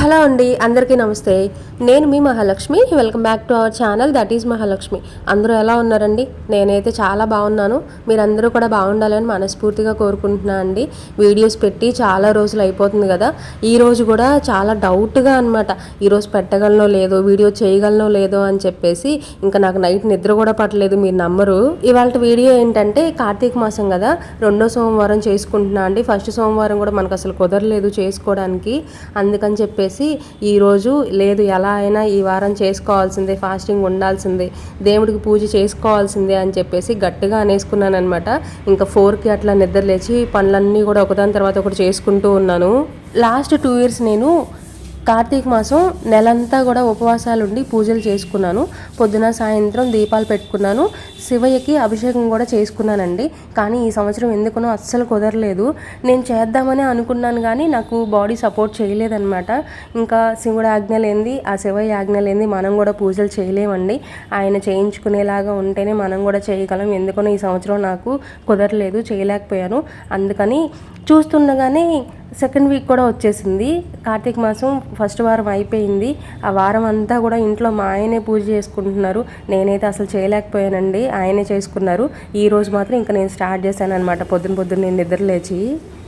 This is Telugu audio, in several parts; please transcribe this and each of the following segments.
హలో అండి అందరికీ నమస్తే. నేను మీ Mahalakshmi. Welcome back to our channel. That is Mahalakshmi. అందరూ ఎలా ఉన్నారండి? నేనైతే చాలా బాగున్నాను. మీరందరూ కూడా బాగుండాలని మనస్ఫూర్తిగా కోరుకుంటున్నాను అండి. వీడియోస్ పెట్టి చాలా రోజులు అయిపోతుంది కదా. ఈరోజు కూడా చాలా డౌట్గా అనమాట ఈరోజు పెట్టగలనో లేదో వీడియో చేయగలనో లేదో అని చెప్పేసి ఇంకా నాకు నైట్ నిద్ర కూడా పట్టలేదు మీరు నమ్మరు. ఇవాళ వీడియో ఏంటంటే కార్తీక మాసం కదా. రెండో సోమవారం చేసుకుంటున్నా అండి. ఫస్ట్ సోమవారం కూడా మనకు అసలు కుదరలేదు చేసుకోవడానికి. అందుకని చెప్పేసి చెప్పేసి ఈరోజు లేదు ఎలా అయినా ఈ వారం చేసుకోవాల్సిందే ఫాస్టింగ్ ఉండాల్సిందే దేవుడికి పూజ చేసుకోవాల్సిందే అని చెప్పేసి గట్టిగా అనేసుకున్నాను అనమాట ఇంకా ఫోర్కి అట్లా నిద్ర లేచి పనులన్నీ కూడా ఒకదాని తర్వాత ఒకటి చేసుకుంటూ ఉన్నాను. లాస్ట్ టూ ఇయర్స్ నేను కార్తీక మాసం నెలంతా కూడా ఉపవాసాలు ఉండి పూజలు చేసుకున్నాను. పొద్దున సాయంత్రం దీపాలు పెట్టుకున్నాను. శివయ్యకి అభిషేకం కూడా చేసుకున్నానండి. కానీ ఈ సంవత్సరం ఎందుకునో అస్సలు కుదరలేదు. నేను చేద్దామని అనుకున్నాను కానీ నాకు బాడీ సపోర్ట్ చేయలేదన్నమాట. ఇంకా శివుడు ఆజ్ఞ లేనిది ఆ శివయ్య ఆజ్ఞ లేనిది మనం కూడా పూజలు చేయలేమండి. ఆయన చేయించుకునేలాగా ఉంటేనే మనం కూడా చేయగలం. ఎందుకనో ఈ సంవత్సరం నాకు కుదరలేదు చేయలేకపోయాను. అందుకని చూస్తుండగానే సెకండ్ వీక్ కూడా వచ్చేసింది. కార్తీక మాసం ఫస్ట్ వారం అయిపోయింది. ఆ వారం అంతా కూడా ఇంట్లో మా ఆయనే పూజ చేసుకుంటున్నారు. నేనైతే అసలు చేయలేకపోయానండి. ఆయనే చేసుకున్నారు. ఈ రోజు మాత్రం ఇంకా నేను స్టార్ట్ చేశాను అనమాట పొద్దున పొద్దున్న నేను నిద్ర లేచి.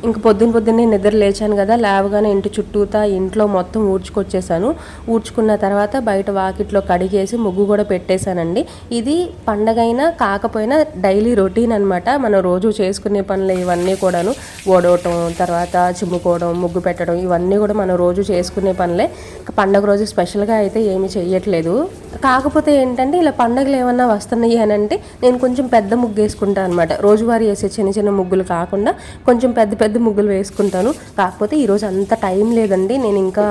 ఇంక పొద్దున పొద్దున్నే నిద్ర లేచాను కదా లేవగానే ఇంటి చుట్టూతా ఇంట్లో మొత్తం ఊడ్చుకొచ్చేసాను. ఊడ్చుకున్న తర్వాత బయట వాకిట్లో కడిగేసి ముగ్గు కూడా పెట్టేశానండి. ఇది పండగైనా కాకపోయినా డైలీ రొటీన్ అనమాట మనం రోజు చేసుకునే పనులు ఇవన్నీ కూడాను. ఓడవటం తర్వాత చిమ్ముకోవడం ముగ్గు పెట్టడం ఇవన్నీ కూడా మనం రోజు చేసుకునే పనులే. పండగ రోజు స్పెషల్గా అయితే ఏమీ చెయ్యట్లేదు. కాకపోతే ఏంటంటే ఇలా పండగలు ఏమన్నా వస్తున్నాయి అని అంటే నేను కొంచెం పెద్ద ముగ్గు వేసుకుంటాను అనమాట రోజువారీ వేసే చిన్న చిన్న ముగ్గులు కాకుండా కొంచెం పెద్ద పెద్ద ముగ్గులు వేసుకుంటాను. కాకపోతే ఈరోజు అంత టైం లేదండి. నేను ఇంకా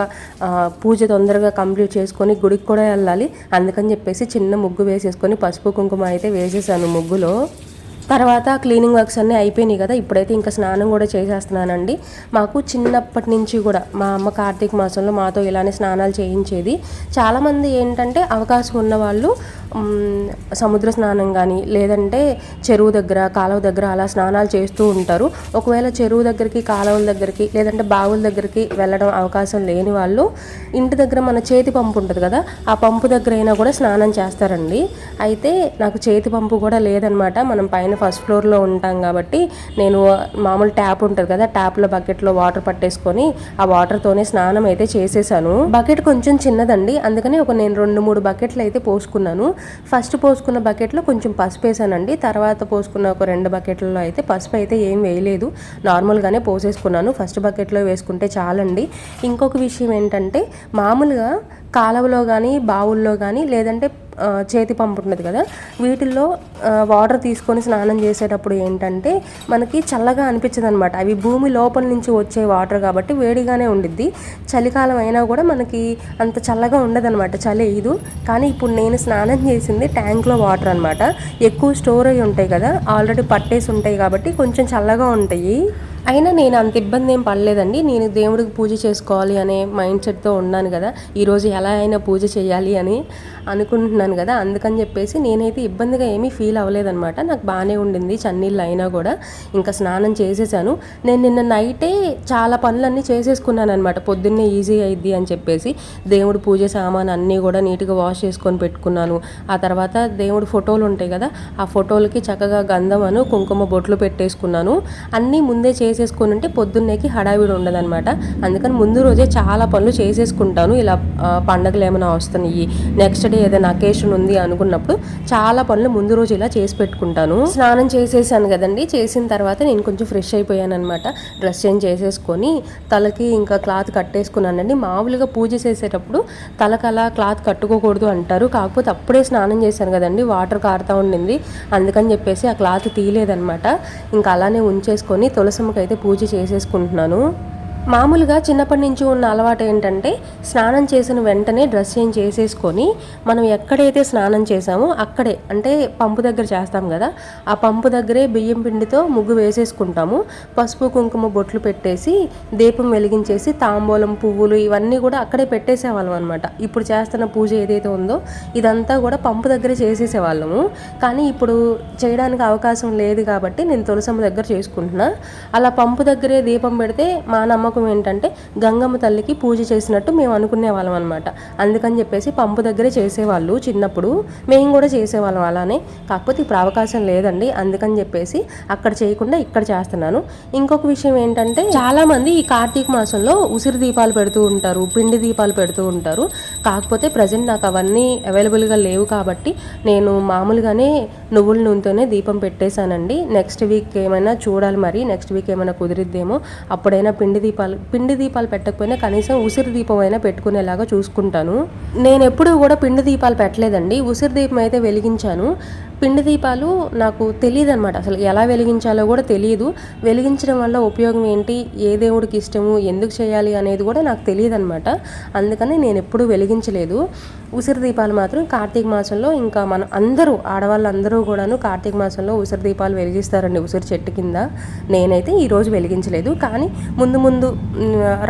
పూజ తొందరగా కంప్లీట్ చేసుకొని గుడికి కూడా వెళ్ళాలి. అందుకని చెప్పేసి చిన్న ముగ్గు వేసేసుకొని పసుపు కుంకుమ అయితే వేసేసాను ముగ్గులో. తర్వాత క్లీనింగ్ వర్క్స్ అన్నీ అయిపోయినాయి కదా ఇప్పుడైతే ఇంకా స్నానం కూడా చేసేస్తున్నానండి. మాకు చిన్నప్పటి నుంచి కూడా మా అమ్మ కార్తీక మాసంలో మాతో ఇలానే స్నానాలు చేయించేది. చాలామంది ఏంటంటే అవకాశం ఉన్న వాళ్ళు సముద్ర స్నానం కానీ లేదంటే చెరువు దగ్గర కాలువ దగ్గర అలా స్నానాలు చేస్తూ ఉంటారు. ఒకవేళ చెరువు దగ్గరికి కాలువల దగ్గరికి లేదంటే బావుల దగ్గరికి వెళ్ళడం అవకాశం లేని వాళ్ళు ఇంటి దగ్గర మన చేతి పంపు ఉంటుంది కదా ఆ పంపు దగ్గర అయినా కూడా స్నానం చేస్తారండి. అయితే నాకు చేతి పంపు కూడా లేదనమాట మనం పైన ఫస్ట్ ఫ్లోర్లో ఉంటాం కాబట్టి నేను మామూలు ట్యాప్ ఉంటుంది కదా ట్యాప్లో బకెట్లో వాటర్ పట్టేసుకొని ఆ వాటర్తోనే స్నానం అయితే చేసేసాను. బకెట్ కొంచెం చిన్నదండి అందుకని ఒక నేను రెండు మూడు బకెట్లు అయితే పోసుకున్నాను. ఫస్ట్ పోసుకున్న బకెట్లో కొంచెం పసుపు వేసానండి తర్వాత పోసుకున్న ఒక రెండు బకెట్లలో అయితే పసుపు అయితే ఏం వేయలేదు. నార్మల్గానే పోసేసుకున్నాను ఫస్ట్ బకెట్లో వేసుకుంటే చాలండి. ఇంకొక విషయం ఏంటంటే మామూలుగా కాలువలో కానీ బావుల్లో కానీ లేదంటే చేతి పంపు ఉంటుంది కదా వీటిల్లో వాటర్ తీసుకొని స్నానం చేసేటప్పుడు ఏంటంటే మనకి చల్లగా అనిపించదు అనమాట అవి భూమి లోపల నుంచి వచ్చే వాటర్ కాబట్టి వేడిగానే ఉండిద్ది. చలికాలం అయినా కూడా మనకి అంత చల్లగా ఉండదనమాట చలి కానీ ఇప్పుడు నేను స్నానం చేసింది ట్యాంక్లో వాటర్ అనమాట ఎక్కువ స్టోర్ అయి ఉంటాయి కదా ఆల్రెడీ పట్టేసి ఉంటాయి కాబట్టి కొంచెం చల్లగా ఉంటాయి. అయినా నేను అంత ఇబ్బంది ఏం పడలేదండి. నేను దేవుడికి పూజ చేసుకోవాలి అనే మైండ్ సెట్తో ఉన్నాను కదా. ఈరోజు ఎలా అయినా పూజ చేయాలి అని అనుకుంటున్నాను కదా. అందుకని చెప్పేసి నేనైతే ఇబ్బందిగా ఏమీ ఫీల్ అవ్వలేదన్నమాట. నాకు బాగానే ఉండింది చన్నీళ్ళు అయినా కూడా. ఇంకా స్నానం చేసేసాను. నేను నిన్న నైటే చాలా పనులన్నీ చేసేసుకున్నాను అనమాట పొద్దున్నే ఈజీ అయింది అని చెప్పేసి దేవుడు పూజ సామాన్ అన్నీ కూడా నీట్గా వాష్ చేసుకొని పెట్టుకున్నాను. ఆ తర్వాత దేవుడు ఫోటోలు ఉంటాయి కదా ఆ ఫోటోలకి చక్కగా గంధం అను కుంకుమ బొట్లు పెట్టేసుకున్నాను. అన్నీ ముందే చే చేసేసుకుని ఉంటే పొద్దున్నేకి హడావిడి ఉండదన్నమాట. అందుకని ముందు రోజే చాలా పనులు చేసేసుకుంటాను. ఇలా పండగలు ఏమైనా వస్తున్నాయి నెక్స్ట్ డే ఏదైనా అకేషన్ ఉంది అనుకున్నప్పుడు చాలా పనులు ముందు రోజు ఇలా చేసి పెట్టుకుంటాను. స్నానం చేసేసాను కదండి. చేసిన తర్వాత నేను కొంచెం ఫ్రెష్ అయిపోయాను అనమాట డ్రెస్ చేంజ్ చేసేసుకొని తలకి ఇంకా క్లాత్ కట్టేసుకున్నానండి. మామూలుగా పూజ చేసేటప్పుడు తలకు అలా క్లాత్ కట్టుకోకూడదు అంటారు. కాకపోతే అప్పుడే స్నానం చేశాను కదండి. వాటర్ కారుతూ ఉండింది. అందుకని చెప్పేసి ఆ క్లాత్ తీయలేదనమాట ఇంకా అలానే ఉంచేసుకొని తులసమ్మకి అయితే పూజ చేసేసుకుంటున్నాను. మామూలుగా చిన్నప్పటి నుంచి ఉన్న అలవాటు ఏంటంటే స్నానం చేసిన వెంటనే డ్రెస్ చేంజ్ చేసేసుకొని మనం ఎక్కడైతే స్నానం చేసామో అక్కడే అంటే పంపు దగ్గర చేస్తాం కదా ఆ పంపు దగ్గరే బియ్యం పిండితో ముగ్గు వేసేసుకుంటాము. పసుపు కుంకుమ బొట్లు పెట్టేసి దీపం వెలిగించేసి తాంబూలం పువ్వులు ఇవన్నీ కూడా అక్కడే పెట్టేసేవాళ్ళం అనమాట ఇప్పుడు చేస్తున్న పూజ ఏదైతే ఉందో ఇదంతా కూడా పంపు దగ్గరే చేసేసేవాళ్ళము. కానీ ఇప్పుడు చేయడానికి అవకాశం లేదు కాబట్టి నేను తులసమ్మ దగ్గర చేసుకుంటున్నా. అలా పంపు దగ్గరే దీపం పెడితే మా నమ్మకం నమ్మకం ఏంటంటే గంగమ్మ తల్లికి పూజ చేసినట్టు మేము అనుకునే వాళ్ళం అనమాట అందుకని చెప్పేసి పంపు దగ్గరే చేసేవాళ్ళు చిన్నప్పుడు. మేము కూడా చేసేవాళ్ళం అలానే. కాకపోతే ఇప్పుడు అవకాశం లేదండి. అందుకని చెప్పేసి అక్కడ చేయకుండా ఇక్కడ చేస్తున్నాను. ఇంకొక విషయం ఏంటంటే చాలామంది ఈ కార్తీక మాసంలో ఉసిరి దీపాలు పెడుతూ ఉంటారు పిండి దీపాలు పెడుతూ ఉంటారు. కాకపోతే ప్రజెంట్ నాకు అవన్నీ అవైలబుల్గా లేవు కాబట్టి నేను మామూలుగానే నువ్వుల నూనెతోనే దీపం పెట్టేశానండి. నెక్స్ట్ వీక్ ఏమైనా చూడాలి మరి. నెక్స్ట్ వీక్ ఏమైనా కుదిరిద్దేమో. అప్పుడైనా పిండి దీపాలు దీపాలు పిండి దీపాలు పెట్టకపోయినా కనీసం ఉసిరి దీపం అయినా పెట్టుకునేలాగా చూసుకుంటాను. నేను ఎప్పుడూ కూడా పిండి దీపాలు పెట్టలేదండి. ఉసిరి దీపం అయితే వెలిగించాను. పిండి దీపాలు నాకు తెలియదు అనమాట అసలు ఎలా వెలిగించాలో కూడా తెలియదు వెలిగించడం వల్ల ఉపయోగం ఏంటి? ఏ దేవుడికి ఇష్టము? ఎందుకు చేయాలి అనేది కూడా నాకు తెలియదు అనమాట అందుకని నేను ఎప్పుడూ వెలిగించలేదు. ఉసిరి దీపాలు మాత్రం కార్తీక మాసంలో ఇంకా మన అందరూ ఆడవాళ్ళందరూ కూడాను కార్తీక మాసంలో ఉసిరి దీపాలు వెలిగిస్తారండి ఉసిరి చెట్టు కింద. నేనైతే ఈరోజు వెలిగించలేదు. కానీ ముందు ముందు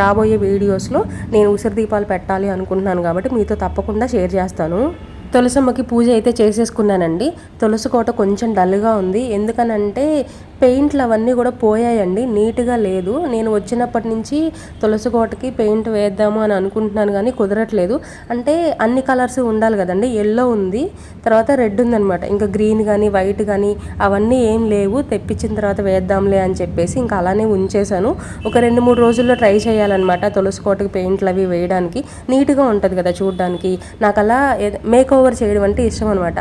రాబోయే వీడియోస్లో నేను ఉసిరి దీపాలు పెట్టాలి అనుకుంటున్నాను కాబట్టి మీతో తప్పకుండా షేర్ చేస్తాను. తులసమ్మకి పూజ అయితే చేసేసుకున్నానండి. తులసి కోట కొంచెం డల్గా ఉంది. ఎందుకనంటే పెయింట్లు అవన్నీ కూడా పోయాయండి. నీట్గా లేదు. నేను వచ్చినప్పటి నుంచి తులసి కోటకి పెయింట్ వేద్దాము అని అనుకుంటున్నాను కానీ కుదరట్లేదు. అంటే అన్ని కలర్స్ ఉండాలి కదండి. ఎల్లో ఉంది. తర్వాత రెడ్ ఉందనమాట ఇంకా గ్రీన్ కానీ వైట్ కానీ అవన్నీ ఏం లేవు. తెప్పించిన తర్వాత వేద్దాంలే అని చెప్పేసి ఇంకా అలానే ఉంచేశాను. ఒక రెండు మూడు రోజుల్లో ట్రై చేయాలన్నమాట తులసి కోటకి పెయింట్లు అవి వేయడానికి. నీట్గా ఉంటుంది కదా చూడడానికి. నాకు అలా మేక్ ఓవర్ చేయడం అంటే ఇష్టం అనమాట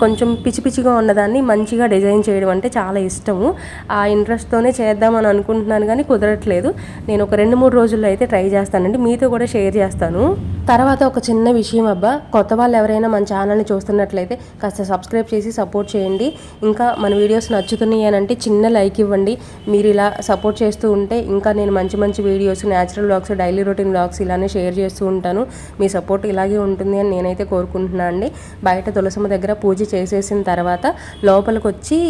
కొంచెం పిచ్చి పిచ్చిగా ఉన్నదాన్ని మంచిగా డిజైన్ చేయడం అంటే చాలా ఇష్టము. ఆ ఇంట్రెస్ట్తోనే చేద్దామని అనుకుంటున్నాను కానీ కుదరట్లేదు. నేను ఒక రెండు మూడు రోజుల్లో అయితే ట్రై చేస్తానండి. మీతో కూడా షేర్ చేస్తాను. తర్వాత ఒక చిన్న విషయం అబ్బా. కొత్త వాళ్ళు ఎవరైనా మన ఛానల్ని చూస్తున్నట్లయితే కాస్త సబ్స్క్రైబ్ చేసి సపోర్ట్ చేయండి. ఇంకా మన వీడియోస్ నచ్చుతున్నాయి అని అంటే చిన్న లైక్ ఇవ్వండి. మీరు ఇలా సపోర్ట్ చేస్తూ ఉంటే ఇంకా నేను మంచి మంచి videos natural vlogs daily routine vlogs ఇలానే షేర్ చేస్తూ ఉంటాను. మీ సపోర్ట్ ఇలాగే ఉంటుంది అని నేనైతే కోరుకుంటున్నాను అండి. బయట తులసమ్మ దగ్గర పూజ చేసేసిన తర్వాత లోపలికి వచ్చి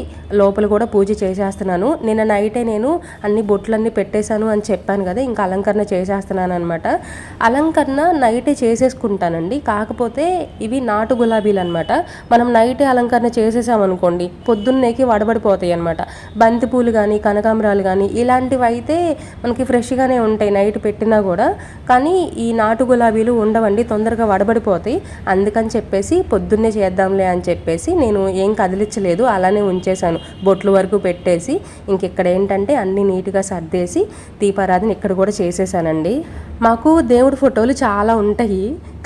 లోపల కూడా పూజ చేసేస్తున్నాను. నిన్న నైటే నేను అన్ని బొట్లన్నీ పెట్టేశాను అని చెప్పాను కదా ఇంకా అలంకరణ చేసేస్తున్నాను అనమాట అలంకరణ నైట్ చేసేసుకుంటానండి. కాకపోతే ఇవి నాటు గులాబీలు అనమాట మనం నైటే అలంకరణ చేసేసామనుకోండి పొద్దున్నేకి వడబడిపోతాయి అనమాట బంతిపూలు కానీ కనకాంబరాలు కానీ ఇలాంటివి అయితే మనకి ఫ్రెష్గానే ఉంటాయి నైట్ పెట్టినా కూడా. కానీ ఈ నాటు గులాబీలు ఉండవండి తొందరగా వడబడిపోతాయి. అందుకని చెప్పేసి పొద్దున్నే చేద్దాంలే అని చెప్పేసి నేను ఏం కదిలించలేదు అలానే ఉంచేశాను. బొట్లు వరకు పెట్టేసి ఇంక ఇక్కడ ఏంటంటే అన్ని నీట్గా సర్దేసి దీపారాధన ఇక్కడ కూడా చేసేసానండి. మాకు దేవుడి ఫోటోలు చాలా ఉంటాయి.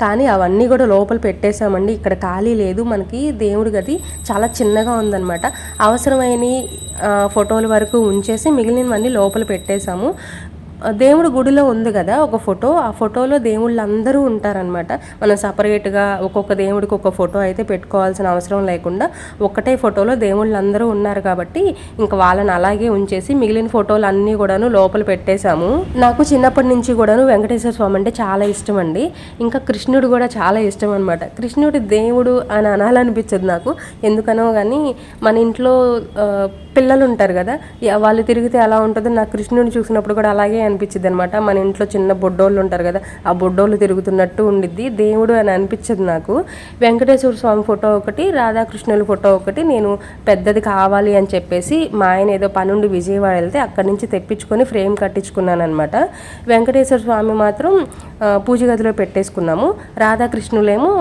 కానీ అవన్నీ కూడా లోపల పెట్టేశామండి. ఇక్కడ ఖాళీ లేదు. మనకి దేవుడి గది చాలా చిన్నగా ఉందన్నమాట. అవసరమైన ఫోటోల వరకు ఉంచేసి మిగిలినవన్నీ లోపల పెట్టేశాము. దేవుడు గుడిలో ఉంది కదా ఒక ఫోటో. ఆ ఫోటోలో దేవుళ్ళు అందరూ ఉంటారనమాట మనం సపరేట్గా ఒక్కొక్క దేవుడికి ఒక ఫోటో అయితే పెట్టుకోవాల్సిన అవసరం లేకుండా ఒక్కటే ఫోటోలో దేవుళ్ళు అందరూ ఉన్నారు కాబట్టి ఇంకా వాళ్ళని అలాగే ఉంచేసి మిగిలిన ఫోటోలు అన్నీ కూడాను లోపల పెట్టేశాము. నాకు చిన్నప్పటి నుంచి కూడాను వెంకటేశ్వర స్వామి అంటే చాలా ఇష్టం అండి. ఇంకా కృష్ణుడు కూడా చాలా ఇష్టం అనమాట కృష్ణుడి దేవుడు అని అనాలనిపించదు నాకు. ఎందుకనో కానీ మన ఇంట్లో పిల్లలు ఉంటారు కదా వాళ్ళు తిరిగితే ఎలా ఉంటుందో నాకు కృష్ణుడిని చూసినప్పుడు కూడా అలాగే అనిపించింది అనమాట మన ఇంట్లో చిన్న బొడ్డోళ్ళు ఉంటారు కదా ఆ బొడ్డోళ్ళు తిరుగుతున్నట్టు ఉండిద్ది. దేవుడు అని అనిపించదు నాకు. వెంకటేశ్వర స్వామి ఫోటో ఒకటి రాధాకృష్ణుల ఫోటో ఒకటి నేను పెద్దది కావాలి అని చెప్పేసి మా ఆయన ఏదో పనుండి విజయవాడ వెళ్తే అక్కడి నుంచి తెప్పించుకొని ఫ్రేమ్ కట్టించుకున్నాను అనమాట వెంకటేశ్వర స్వామి మాత్రం పూజ గదిలో పెట్టేసుకున్నాము. రాధాకృష్ణులేమో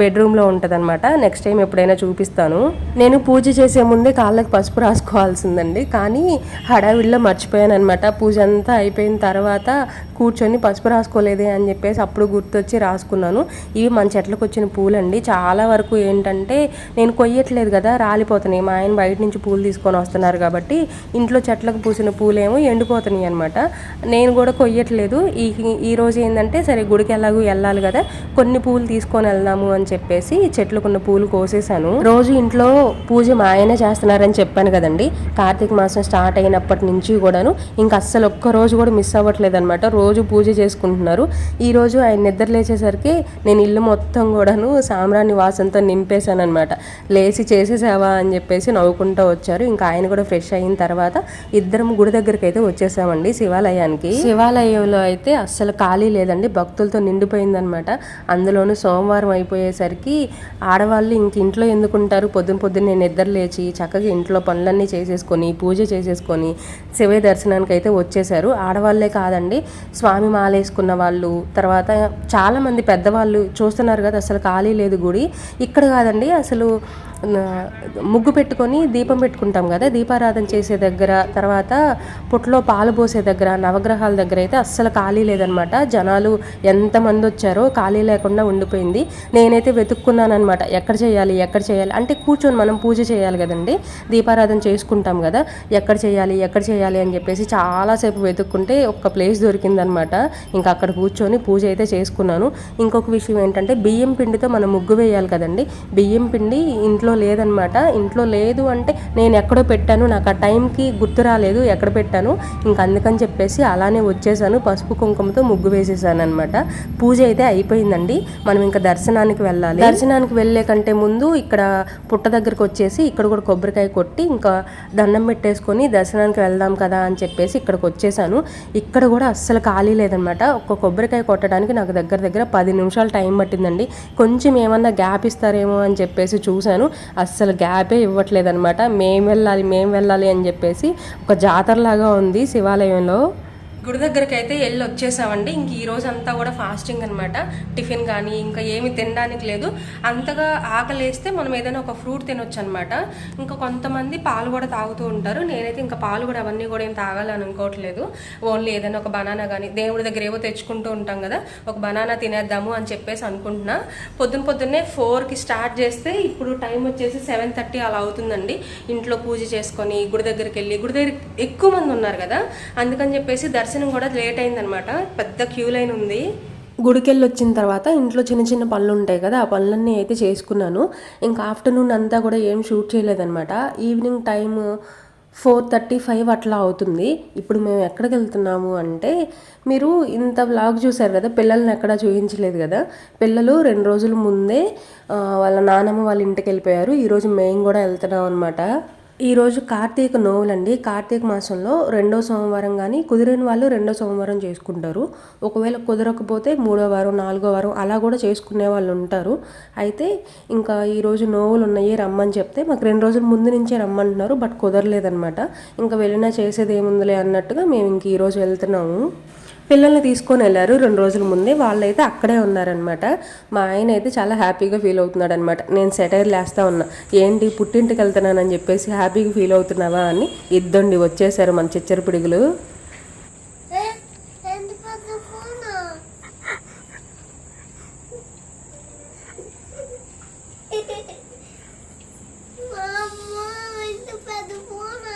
బెడ్రూమ్లో ఉంటుంది అనమాట నెక్స్ట్ టైం ఎప్పుడైనా చూపిస్తాను. నేను పూజ చేసే ముందే కాళ్ళకి పసుపు రాసుకోవాల్సిందండి. కానీ హడావిడిలో మర్చిపోయాను అనమాట పూజ అంతా అయిపోయిన తర్వాత కూర్చొని పసుపు రాసుకోలేదే అని చెప్పేసి అప్పుడు గుర్తొచ్చి రాసుకున్నాను. ఇవి మన చెట్లకు వచ్చిన పూలండి. చాలా వరకు ఏంటంటే నేను కొయ్యట్లేదు కదా రాలిపోతున్నాయి. మా ఆయన బయట నుంచి పూలు తీసుకొని వస్తున్నారు కాబట్టి ఇంట్లో చెట్లకు పూసిన పూలేమో ఎండిపోతున్నాయి అనమాట నేను కూడా కొయ్యట్లేదు. ఈ ఈ రోజు ఏంటంటే సరే గుడికి ఎలాగూ వెళ్ళాలి కదా కొన్ని పూలు తీసుకొని వెళ్దాము అని చెప్పేసి చెట్లకున్న పూలు కోసేసాను రోజు ఇంట్లో పూజ మా ఆయనే చేస్తున్నారని చెప్పాను కదండి. కార్తీక మాసం స్టార్ట్ అయినప్పటి నుంచి కూడాను. ఇంకా అస్సలు ఒక్క రోజు కూడా మిస్ అవ్వట్లేదు అనమాట రోజు పూజ చేసుకుంటున్నారు. ఈ రోజు ఆయన నిద్ర లేచేసరికి నేను ఇల్లు మొత్తం కూడాను సామ్రాణి వాసనతో నింపేశానమాట అనమాట లేచి చేసేసావా అని చెప్పేసి నవ్వుకుంటూ వచ్చారు. ఇంకా ఆయన కూడా ఫ్రెష్ అయిన తర్వాత ఇద్దరం గుడి దగ్గరికి అయితే వచ్చేసామండి శివాలయానికి. శివాలయంలో అయితే అస్సలు ఖాళీ లేదండి. భక్తులతో నిండిపోయిందనమాట అందులోనూ సోమవారం అయిపోయేసరికి ఆడవాళ్ళు ఇంక ఇంట్లో ఎందుకుంటారు పొద్దున పొద్దున్న నేను నిద్ర లేచి చక్కగా ఇంట్లో పనులన్నీ చేసేసుకొని పూజ చేసేసుకొని శివ దర్శనానికి అయితే వచ్చేసారు ఆడవాళ్ళు కాదండి. స్వామి మాలేసుకున్న వాళ్ళు తర్వాత చాలామంది పెద్దవాళ్ళు చూస్తున్నారు కదా అసలు ఖాళీ లేదు గుడి. ఇక్కడ కాదండి అసలు ముగ్గు పెట్టుకొని దీపం పెట్టుకుంటాం కదా దీపారాధన చేసే దగ్గర తర్వాత పుట్లో పాలు పోసే దగ్గర నవగ్రహాల దగ్గర అయితే అస్సలు ఖాళీ లేదనమాట. జనాలు ఎంతమంది వచ్చారో ఖాళీ లేకుండా ఉండిపోయింది. నేనైతే వెతుక్కున్నానమాట ఎక్కడ చేయాలి ఎక్కడ చేయాలి? అంటే కూర్చొని మనం పూజ చేయాలి కదండి దీపారాధన చేసుకుంటాం కదా ఎక్కడ చేయాలి ఎక్కడ చేయాలి అని చెప్పేసి చాలాసేపు వెతుక్కుంటే ఒక ప్లేస్ దొరికిందనమాట. ఇంకా అక్కడ కూర్చొని పూజ అయితే చేసుకున్నాను. ఇంకొక విషయం ఏంటంటే బియ్యం పిండితో మనం ముగ్గు వేయాలి కదండి బియ్యం పిండి ఇంట్లో లేదనమాట. ఇంట్లో లేదు అంటే నేను ఎక్కడో పెట్టాను. నాకు ఆ టైంకి గుర్తు రాలేదు ఎక్కడ పెట్టాను. ఇంకా అందుకని చెప్పేసి అలానే వచ్చేసాను. పసుపు కుంకుమతో ముగ్గు వేసేసాను అనమాట పూజ అయితే అయిపోయిందండి. మనం ఇంకా దర్శనానికి వెళ్ళాలి. దర్శనానికి వెళ్ళే కంటే ముందు ఇక్కడ పుట్ట దగ్గరకు వచ్చేసి ఇక్కడ కూడా కొబ్బరికాయ కొట్టి ఇంకా దండం పెట్టేసుకొని దర్శనానికి వెళ్దాం కదా అని చెప్పేసి ఇక్కడికి వచ్చేసాను. ఇక్కడ కూడా అస్సలు ఖాళీ లేదనమాట. ఒక్క కొబ్బరికాయ కొట్టడానికి నాకు దగ్గర దగ్గర పది నిమిషాలు టైం పట్టిందండి. కొంచెం ఏమన్నా గ్యాప్ ఇస్తారేమో అని చెప్పేసి చూశాను. అస్సలు గ్యాపే ఇవ్వట్లేదనమాట మేము వెళ్ళాలి మేము వెళ్ళాలి అని చెప్పేసి ఒక జాతరలాగా ఉంది శివాలయంలో. గుడి దగ్గరికి అయితే వెళ్ళి వచ్చేసామండి. ఇంక ఈ రోజు అంతా కూడా ఫాస్టింగ్ అనమాట టిఫిన్ కానీ ఇంకా ఏమి తినడానికి లేదు. అంతగా ఆకలేస్తే మనం ఏదైనా ఒక ఫ్రూట్ తినొచ్చు అనమాట ఇంకా కొంతమంది పాలు కూడా తాగుతూ ఉంటారు. నేనైతే ఇంకా పాలు కూడా అవన్నీ కూడా ఏం తాగాలని అనుకోవట్లేదు. ఓన్లీ ఏదైనా ఒక బనానా కానీ దేవుడి దగ్గర ఏవో తెచ్చుకుంటూ ఉంటాం కదా ఒక బనానా తినేద్దాము అని చెప్పేసి అనుకుంటున్నా. పొద్దున పొద్దున్నే ఫోర్కి స్టార్ట్ చేస్తే ఇప్పుడు టైం వచ్చేసి సెవెన్ థర్టీ అలా అవుతుందండి. ఇంట్లో పూజ చేసుకొని గుడి దగ్గరికి వెళ్ళి గుడి దగ్గర ఎక్కువ మంది ఉన్నారు కదా అందుకని చెప్పేసి దర్శనం కూడా లేట్ అయిందనమాట. పెద్ద క్యూ లైన్ ఉంది. గుడికెళ్ళి వచ్చిన తర్వాత ఇంట్లో చిన్న చిన్న పనులు ఉంటాయి కదా ఆ పనులన్నీ అయితే చేసుకున్నాను. ఇంకా ఆఫ్టర్నూన్ అంతా కూడా ఏం shoot చేయలేదనమాట. Evening time four thirty five అట్లా అవుతుంది. ఇప్పుడు మేము ఎక్కడికి వెళ్తున్నాము అంటే మీరు ఇంత వ్లాగ్ చూసారు కదా పిల్లల్ని ఎక్కడా చూపించలేదు కదా పిల్లలు రెండు రోజుల ముందే వాళ్ళ నానమ్మ వాళ్ళ ఇంటికి వెళ్ళిపోయారు. ఈరోజు మేము కూడా వెళ్తున్నాం అనమాట ఈరోజు కార్తీక నోవులండి కార్తీక మాసంలో రెండో సోమవారం కానీ కుదిరిన వాళ్ళు రెండో సోమవారం చేసుకుంటారు. ఒకవేళ కుదరకపోతే మూడో వారం నాలుగో వారం అలా కూడా చేసుకునే వాళ్ళు ఉంటారు. అయితే ఇంకా ఈరోజు నోవులు ఉన్నాయి రమ్మని చెప్తే మాకు రెండు రోజుల ముందు నుంచే రమ్మంటున్నారు బట్ కుదరలేదనమాట ఇంకా వెళ్ళినా చేసేది ఏముందిలే అన్నట్టుగా మేము ఇంక ఈరోజు వెళ్తున్నాము. పిల్లల్ని తీసుకొని వెళ్ళారు. రెండు రోజుల ముందే వాళ్ళైతే అక్కడే ఉన్నారనమాట మా ఆయన అయితే చాలా హ్యాపీగా ఫీల్ అవుతున్నాడు అనమాట నేను సెటైర్ లేస్తా ఉన్నా. ఏంటి పుట్టింటికి వెళ్తున్నానని చెప్పేసి హ్యాపీగా ఫీల్ అవుతున్నావా అని. ఇద్దండి వచ్చేసారు మన చిచ్చర పిడుగులు ఎంత పెద్ద ఫోన్ అమ్మ ఎంత పెద్ద ఫోన్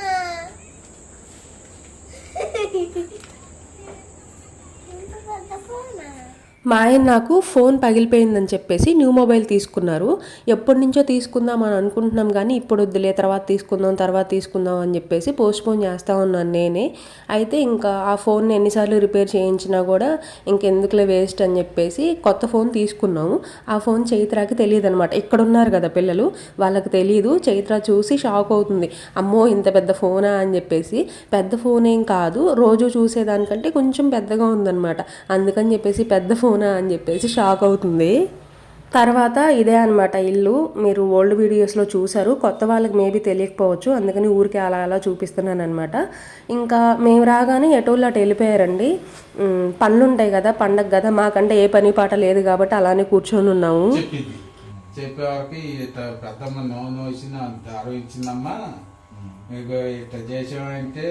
ఎంత పెద్ద ఫోన్ మా ఆయన నాకు ఫోన్ పగిలిపోయిందని చెప్పేసి న్యూ మొబైల్ తీసుకున్నారు. ఎప్పటి నుంచో తీసుకుందాం అని అనుకుంటున్నాం కానీ ఇప్పుడు వద్దులే తర్వాత తీసుకుందాం తర్వాత తీసుకుందాం అని చెప్పేసి పోస్ట్పోన్ చేస్తూ ఉన్నాను నేనే. అయితే ఇంకా ఆ ఫోన్ ఎన్నిసార్లు రిపేర్ చేయించినా కూడా ఇంకెందుకులే వేస్ట్ అని చెప్పేసి కొత్త ఫోన్ తీసుకున్నాము. ఆ ఫోన్ చైత్రాకి తెలియదు అనమాట ఇక్కడ ఉన్నారు కదా పిల్లలు వాళ్ళకి తెలియదు చైత్ర చూసి షాక్ అవుతుంది. అమ్మో ఇంత పెద్ద ఫోనా అని చెప్పేసి. పెద్ద ఫోన్ ఏం కాదు రోజు చూసేదానికంటే కొంచెం పెద్దగా ఉందన్నమాట అందుకని చెప్పేసి పెద్ద ఫోన్ అని చెప్పేసి షాక్ అవుతుంది. తర్వాత ఇదే అనమాట ఇల్లు మీరు ఓల్డ్ వీడియోస్లో చూసారు కొత్త వాళ్ళకి మేబీ తెలియకపోవచ్చు అందుకని ఊరికి అలా అలా చూపిస్తున్నాను అనమాట ఇంకా మేము రాగానే ఎటోళ్ళు అటు వెళ్ళిపోయారండి. ఉమ్, పనులు ఉంటాయి కదా పండగ కదా మాకంటే ఏ పని పాట లేదు కాబట్టి అలానే కూర్చొని ఉన్నాము. చెప్పేవారికి పెద్దమ్మ నోను వచ్చిన ఇచ్చిందమ్మా ఇట్లా చేసామంటే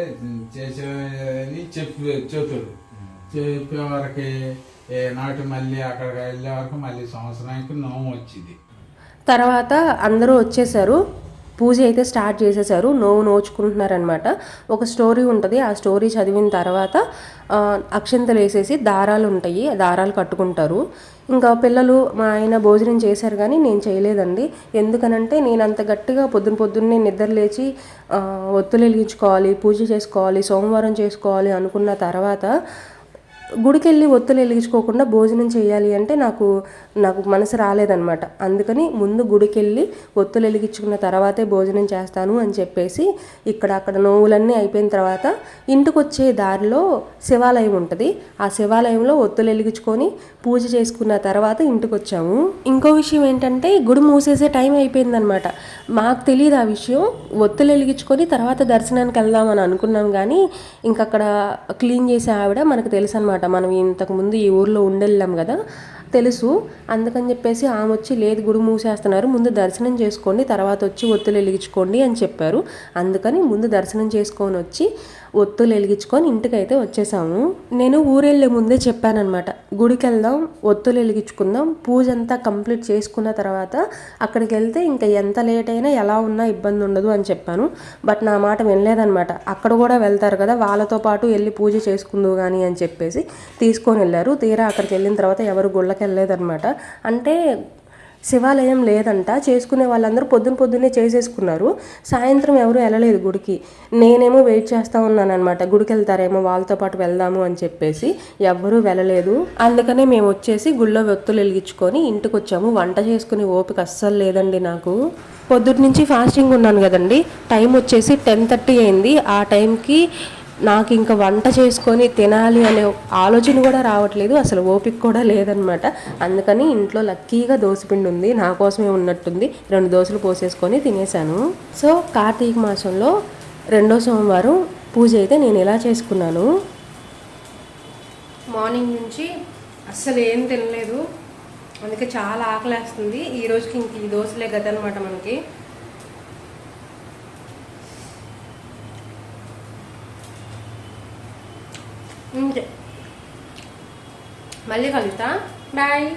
చేసామని చెప్పి చెప్తాడు చెప్పేవారికి నాటి మళ్ళీ అక్కడికి వెళ్ళే వరకు మళ్ళీ సంవత్సరానికి నోము వచ్చింది. తర్వాత అందరూ వచ్చేసారు. పూజ అయితే స్టార్ట్ చేసేసారు. నోవు నోచుకుంటున్నారనమాట ఒక స్టోరీ ఉంటుంది. ఆ స్టోరీ చదివిన తర్వాత అక్షంతలు వేసేసి దారాలు ఉంటాయి. దారాలు కట్టుకుంటారు. ఇంకా పిల్లలు మా ఆయన భోజనం చేశారు కానీ నేను చేయలేదండి. ఎందుకనంటే నేను అంత గట్టిగా పొద్దున పొద్దున్నే నిద్ర లేచి ఒత్తులు వెలిగించుకోవాలి పూజ చేసుకోవాలి సోమవారం చేసుకోవాలి అనుకున్న తర్వాత గుడికెళ్ళి ఒత్తులు వెలిగించుకోకుండా భోజనం చేయాలి అంటే నాకు నాకు మనసు రాలేదనమాట అందుకని ముందు గుడికెళ్ళి ఒత్తులు వెలిగించుకున్న తర్వాతే భోజనం చేస్తాను అని చెప్పేసి ఇక్కడ అక్కడ నోవులన్నీ అయిపోయిన తర్వాత ఇంటికి వచ్చే దారిలో శివాలయం ఉంటుంది. ఆ శివాలయంలో ఒత్తులు వెలిగించుకొని పూజ చేసుకున్న తర్వాత ఇంటికి వచ్చాము ఇంకో విషయం ఏంటంటే గుడి మూసేసే టైం అయిపోయిందనమాట మాకు తెలియదు ఆ విషయం. ఒత్తులు వెలిగించుకొని తర్వాత దర్శనానికి వెళ్దామని అనుకున్నాం కానీ ఇంక అక్కడ క్లీన్ చేసే ఆవిడ మనకు తెలుసు అనమాట మనం ఇంతకుముందు ఈ ఊర్లో ఉండెళ్ళాం కదా తెలుసు. అందుకని చెప్పేసి ఆమె వచ్చి లేదు గుడి మూసేస్తున్నారు ముందు దర్శనం చేసుకోండి తర్వాత వచ్చి ఒత్తులు వెలిగించుకోండి అని చెప్పారు. అందుకని ముందు దర్శనం చేసుకొని వచ్చి ఒత్తులు వెలిగించుకొని ఇంటికైతే వచ్చేసాము. నేను ఊరెళ్ళే ముందే చెప్పానమాట గుడికి వెళ్దాం ఒత్తులు వెలిగించుకుందాం పూజ అంతా కంప్లీట్ చేసుకున్న తర్వాత అక్కడికి వెళ్తే ఇంకా ఎంత లేట్ అయినా ఎలా ఉన్నా ఇబ్బంది ఉండదు అని చెప్పాను. బట్ నా మాట వినలేదనమాట అక్కడ కూడా వెళ్తారు కదా వాళ్ళతో పాటు వెళ్ళి పూజ చేసుకుందు కానీ అని చెప్పేసి తీసుకొని వెళ్ళారు. తీరా అక్కడికి వెళ్ళిన తర్వాత ఎవరు గుళ్ళకి వెళ్ళలేదన్నమాట అంటే శివాలయం లేదంట. చేసుకునే వాళ్ళందరూ పొద్దున పొద్దున్నే చేసేసుకున్నారు. సాయంత్రం ఎవరు వెళ్ళలేదు గుడికి. నేనేమో వెయిట్ చేస్తూ ఉన్నాను గుడికి వెళ్తారేమో వాళ్ళతో పాటు వెళ్దాము అని చెప్పేసి ఎవ్వరూ వెళ్ళలేదు. అందుకనే మేము వచ్చేసి గుళ్ళో వెత్తులు వెలిగించుకొని ఇంటికి వచ్చాము వంట చేసుకునే ఓపిక అస్సలు లేదండి నాకు. పొద్దుటి నుంచి ఫాస్టింగ్ ఉన్నాను కదండి. టైం వచ్చేసి టెన్ థర్టీ అయింది. ఆ టైంకి నాకు ఇంకా వంట చేసుకొని తినాలి అనే ఆలోచన కూడా రావట్లేదు అసలు ఓపిక కూడా లేదనమాట అందుకని ఇంట్లో లక్కీగా దోశపిండి ఉంది నా కోసమే ఉన్నట్టుంది. రెండు దోశలు పోసేసుకొని తినేసాను సో కార్తీక మాసంలో రెండో సోమవారం పూజ అయితే నేను ఇలా చేసుకున్నాను? మార్నింగ్ నుంచి అస్సలు ఏం తినలేదు. అందుకే చాలా ఆకలేస్తుంది. ఈ రోజుకి ఇంక ఈ దోశలే గదనమాట మనకి. ఇంకే మళ్ళీ కలుస్తా బాయ్.